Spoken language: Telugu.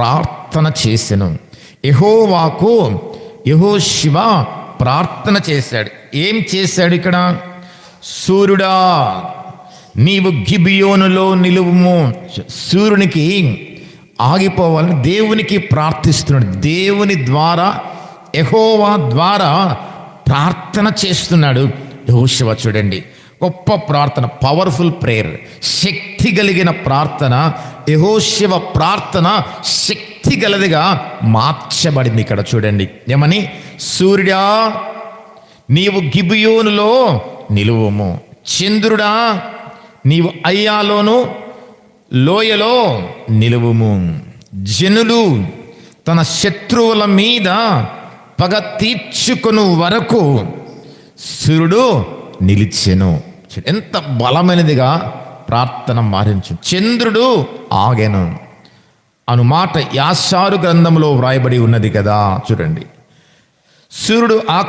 ప్రార్థన చేసెను. యహోవాకు యహో శివ ప్రార్థన చేశాడు. ఏం చేశాడు ఇక్కడ? సూర్యుడా నీవు గిబియోనులో నిలువుము. సూర్యునికి ఆగిపోవాలని దేవునికి ప్రార్థిస్తున్నాడు. దేవుని ద్వారా యహోవా ద్వారా ప్రార్థన చేస్తున్నాడు. యహోశివ చూడండి. గొప్ప ప్రార్థన పవర్ఫుల్ ప్రేయర్ శక్తి కలిగిన ప్రార్థన యహోశివ ప్రార్థన శక్తి గలదిగా మార్చబడింది ఇక్కడ చూడండి. ఏమని? సూర్యుడా నీవు గిబియోనులో నిలువుము. చంద్రుడా నీవు అయ్యాలోను లోయలో నిలువుము. జనులు తన శత్రువుల మీద పగ తీర్చుకును వరకు సూర్యుడు నిలిచెను. ఎంత బలమైనదిగా ప్రార్థన మారించు. చంద్రుడు ఆగెను. అను మాట యాశారు గ్రంథంలో వ్రాయబడి ఉన్నది కదా. చూడండి. సూర్యుడు ఆకా